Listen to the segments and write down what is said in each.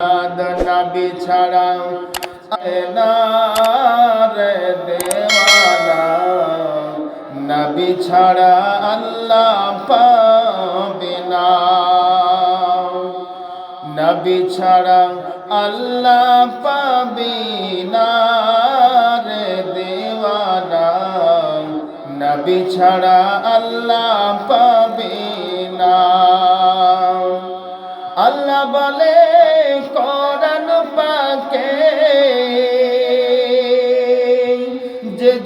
নবী ছাড়া রে দেওয়ানা। নবী ছাড়া আল্লাহ পাবে না। নবী ছাড়া আল্লাহ পাবে না রে দেওয়ানা। নবী ছাড়া আল্লাহ পাবে না। আল্লাহ বলে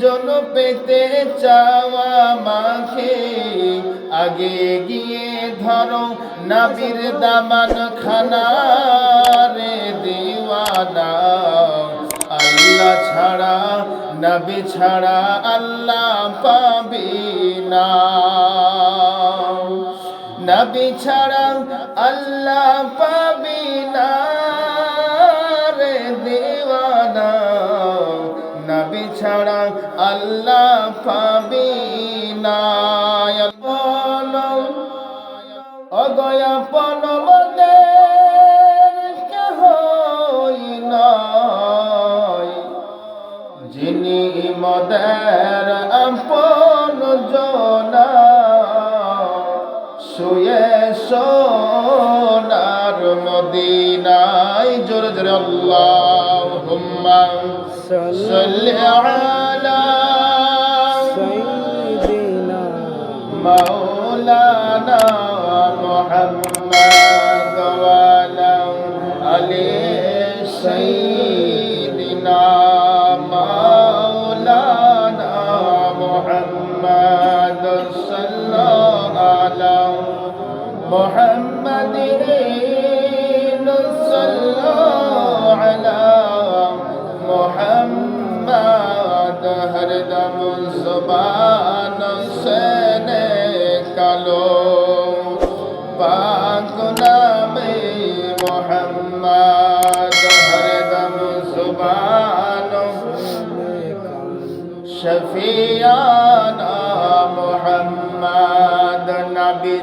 জন পেতে চাওয়া মাখে, আগে গিয়ে ধরো নাবির দামান খানা রে দিওয়ানা। আল্লাহ ছাড়া, নবী ছাড়া আল্লাহ পাবি না। নবী ছাড়া আল্লাহ পাবি না। ছাড়া আল্লাহ পাবি না। অগয়া পনমতে কেহই নয় যিনি মদের আপন জনা, শুয়ে সোনার মদিনায়। জোরে জোরে, আল্লাহ। اللهم صل على سيدنا مولانا محمد وعلى آل سيدنا مولانا محمد. صلى على محمد. صلى हर दम ज़ुबान से निकालो पाक नबी मोहम्मद हर दम ज़ुबान शफियाना मोहम्मद नबी